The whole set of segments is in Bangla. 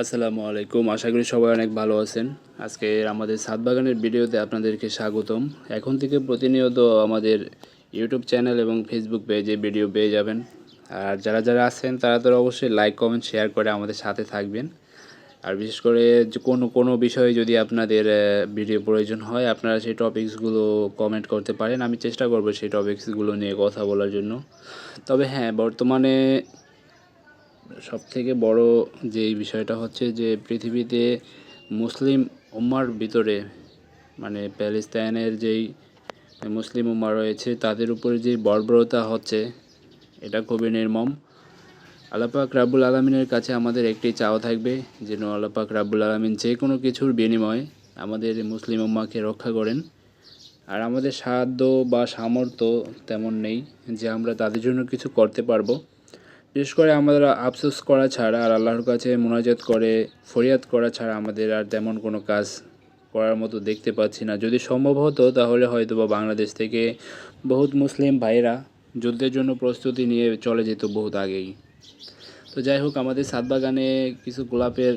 আসসালামু আলাইকুম। আশা করি সবাই অনেক ভালো আছেন। আজকে আমাদের সাত বাগানের ভিডিওতে আপনাদেরকে স্বাগতম। এখন থেকে প্রতিনিয়ত আমাদের ইউটিউব চ্যানেল এবং ফেসবুক পেজে ভিডিও পেয়ে যাবেন। আর যারা যারা আছেন, তারা তো অবশ্যই লাইক, কমেন্ট, শেয়ার করে আমাদের সাথে থাকবেন। আর বিশেষ করে কোনো কোনো বিষয়ে যদি আপনাদের ভিডিও প্রয়োজন হয়, আপনারা সেই টপিকসগুলো কমেন্ট করতে পারেন। আমি চেষ্টা করব সেই টপিকসগুলো নিয়ে কথা বলার জন্য। তবে হ্যাঁ বর্তমানে সব থেকে বড় যেই বিষয়টা হচ্ছে যে পৃথিবীতে মুসলিম উম্মার ভিতরে মানে প্যালেস্তাইনের যেই মুসলিম উম্মা রয়েছে, তাদের উপরে যে বর্বরতা হচ্ছে, এটা খুবই নির্মম। আল্লাপাক রাব্বুল আলমিনের কাছে আমাদের একটি চাওয়া থাকবে, যেন আল্লাপাক রাব্বুল আলমিন যে কোনো কিছুর বিনিময়ে আমাদের মুসলিম উম্মাকে রক্ষা করেন। আর আমাদের সাধ্য বা সামর্থ্য তেমন নেই যে আমরা তাদের জন্য কিছু করতে পারব। বিশেষ করে আমরা আফসোস করা ছাড়া আর আল্লাহর কাছে মোনাজাত করে, ফরিয়াদ করা ছাড়া আমাদের আর তেমন কোনো কাজ করার মতো দেখতে পাচ্ছি না। যদি সম্ভব হতো তাহলে হয়তো বা বাংলাদেশ থেকে বহুত মুসলিম ভাইরা যুদ্ধের জন্য প্রস্তুতি নিয়ে চলে যেত বহুত আগেই। তো যাই হোক, আমাদের সাত বাগানে কিছু গোলাপের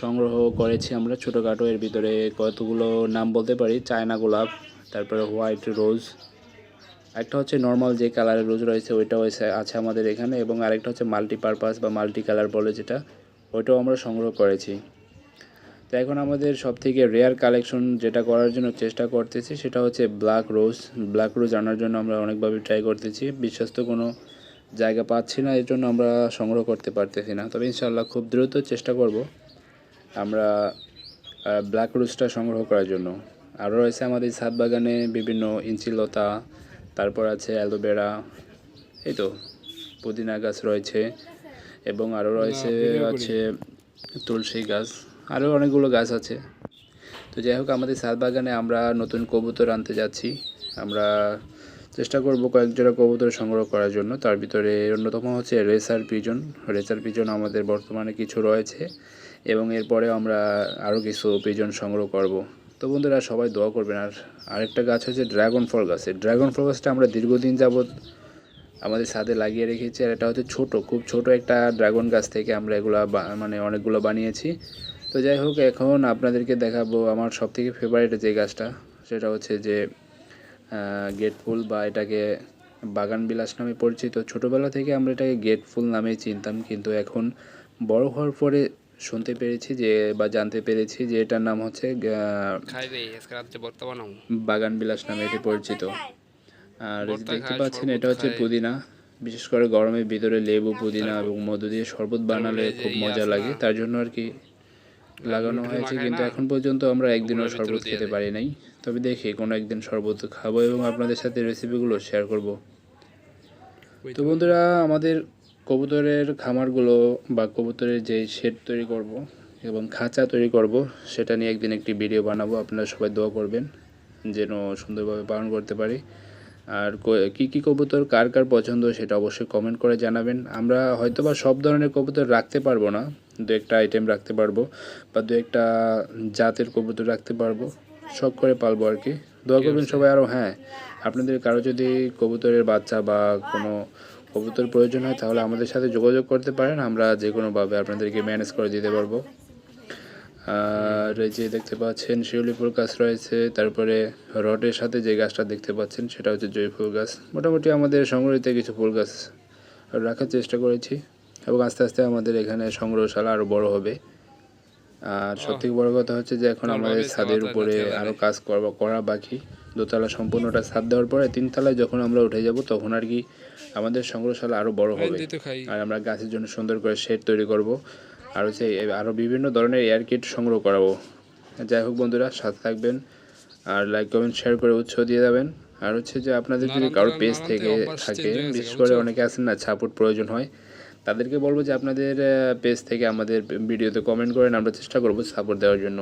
সংগ্রহ করেছি আমরা ছোটোখাটো। এর ভিতরে কতগুলো নাম বলতে পারি? চায়না গোলাপ, তারপরে হোয়াইট রোজ একটা হচ্ছে নর্মাল যে কালারের রোজ রয়েছে, ওইটাও আছে আমাদের এখানে এবং আরেকটা হচ্ছে মাল্টিপারপাস বা মাল্টি কালার বলে যেটা, ওইটাও আমরা সংগ্রহ করেছি। তো এখন আমাদের সব থেকে রেয়ার কালেকশন যেটা করার জন্য চেষ্টা করতেছি, সেটা হচ্ছে ব্ল্যাক রোজ ব্ল্যাক রোজ আনার জন্য আমরা অনেকভাবে ট্রাই করতেছি, বিশ্বস্ত কোনো জায়গা পাচ্ছি না, এর জন্য আমরা সংগ্রহ করতে পারতেছি না। তবে ইনশাল্লাহ খুব দ্রুত চেষ্টা করব আমরা ব্ল্যাক রোজটা সংগ্রহ করার জন্য। আরও রয়েছে আমাদের ছাদ বাগানে বিভিন্ন ইঞ্চিলতা তারপর আছে অ্যালোভেরা এই তো পুদিনা গাছ রয়েছে এবং আরও রয়েছে আছে তুলসী গাছ আরও অনেকগুলো গাছ আছে। তো যাই হোক আমাদের ছাদ বাগানে আমরা নতুন কবুতর আনতে যাচ্ছি। আমরা চেষ্টা করব কয়েক জোড়া কবুতর সংগ্রহ করার জন্য। তার ভিতরে অন্যতম হচ্ছে রেসার পিজন। রেসার পিজন আমাদের বর্তমানে কিছু রয়েছে এবং এরপরে আমরা আরও কিছু পিজন সংগ্রহ করব। তো বন্ধুরা সবাই দোয়া করবেন। আর আরেকটা গাছ হচ্ছে ড্রাগন ফল গাছ। ড্রাগন ফল গাছটা আমরা দীর্ঘদিন যাবৎ আমাদের ছাদে লাগিয়ে রেখেছি, আর এটা হচ্ছে ছোট, খুব ছোট একটা ড্রাগন গাছ থেকে আমরা এগুলা মানে অনেকগুলো বানিয়েছি। তো যাই হোক, এখন আপনাদেরকে দেখাবো আমার সব থেকে ফেভারিট যে গাছটা, সেটা হচ্ছে যে গেট ফুল বা এটাকে বাগান বিলাস নামে পরিচিত। ছোটোবেলা থেকে আমরা এটাকে গেট ফুল নামেই চিনতাম, কিন্তু এখন বড় হওয়ার পরে শুনতে পেরেছি যে বা জানতে পেরেছি যে এটার নাম হচ্ছে বাগান বিলাস নামে এটি পরিচিত। আর দেখতে পাচ্ছেন এটা হচ্ছে পুদিনা। বিশেষ করে গরমের ভিতরে লেবু পুদিনা এবং মধু দিয়ে শরবত বানালে খুব মজা লাগে। তার জন্য আর কি লাগানো হয়েছে কিন্তু এখন পর্যন্ত আমরা একদিনও শরবত খেতে। পারি নাই। তবে দেখি কোনো একদিন শরবত খাব এবং আপনাদের সাথে রেসিপিগুলো শেয়ার করব। তো। বন্ধুরা আমাদের কবুতরের খামারগুলো বা কবুতরের যে শেড তৈরি করব এবং খাঁচা তৈরি করব সেটা নিয়ে একদিন একটি ভিডিও বানাবো। আপনারা সবাই দোয়া করবেন যেন সুন্দরভাবে পালন করতে পারি। আর ক- কি কবুতর কার কার পছন্দ সেটা অবশ্যই কমেন্ট করে জানাবেন। আমরা হয়তোবা সব ধরনের কবুতর রাখতে পারব না দু একটা আইটেম রাখতে পারব বা দু একটা জাতের কবুতর রাখতে পারব শখ করে পালবো আর কি। দোয়া করবেন সবাই আরও হ্যাঁ আপনাদের কারও যদি কবুতরের বাচ্চা বা কোনো কবুতর প্রয়োজন হয় তাহলে আমাদের সাথে যোগাযোগ করতে পারেন। আমরা যে কোনোভাবে আপনাদেরকে ম্যানেজ করে দিতে পারব। আর এই যে দেখতে পাচ্ছেন শিউলি ফুল গাছ রয়েছে। তারপরে রডের সাথে যে গাছটা দেখতে পাচ্ছেন সেটা হচ্ছে জয় ফুল গাছ। মোটামুটি আমাদের সংগ্রহিত কিছু ফুল গাছ রাখার চেষ্টা করেছি এবং আস্তে আস্তে আমাদের এখানে সংগ্রহশালা আরও বড় হবে। আর সবথেকে বড় কথা হচ্ছে যে এখন আমাদের ছাদের উপরে আরও কাজ করা বাকি। দোতলা সম্পূর্ণটা ছাদ দেওয়ার পরে তিনতলায় যখন আমরা উঠে যাব তখন আর কি আমাদের সংগ্রহশালা আরও বড় হবে। আর আমরা গাছের জন্য সুন্দর করে শেড তৈরি করব। আর হচ্ছে আরও বিভিন্ন ধরনের এয়ার কিট সংগ্রহ করাবো। যাই হোক বন্ধুরা সাথে থাকবেন আর লাইক কমেন্ট শেয়ার করে উৎসাহ দিয়ে যাবেন। আর হচ্ছে যে আপনাদের যদি নানান কারও পেজ থেকে থাকে বিশেষ করে অনেকে আছেন না সাপোর্ট প্রয়োজন হয় তাদেরকে বলব যে আপনাদের পেজ থেকে আমাদের ভিডিওতে কমেন্ট করেন আমরা চেষ্টা করব সাপোর্ট দেওয়ার জন্য।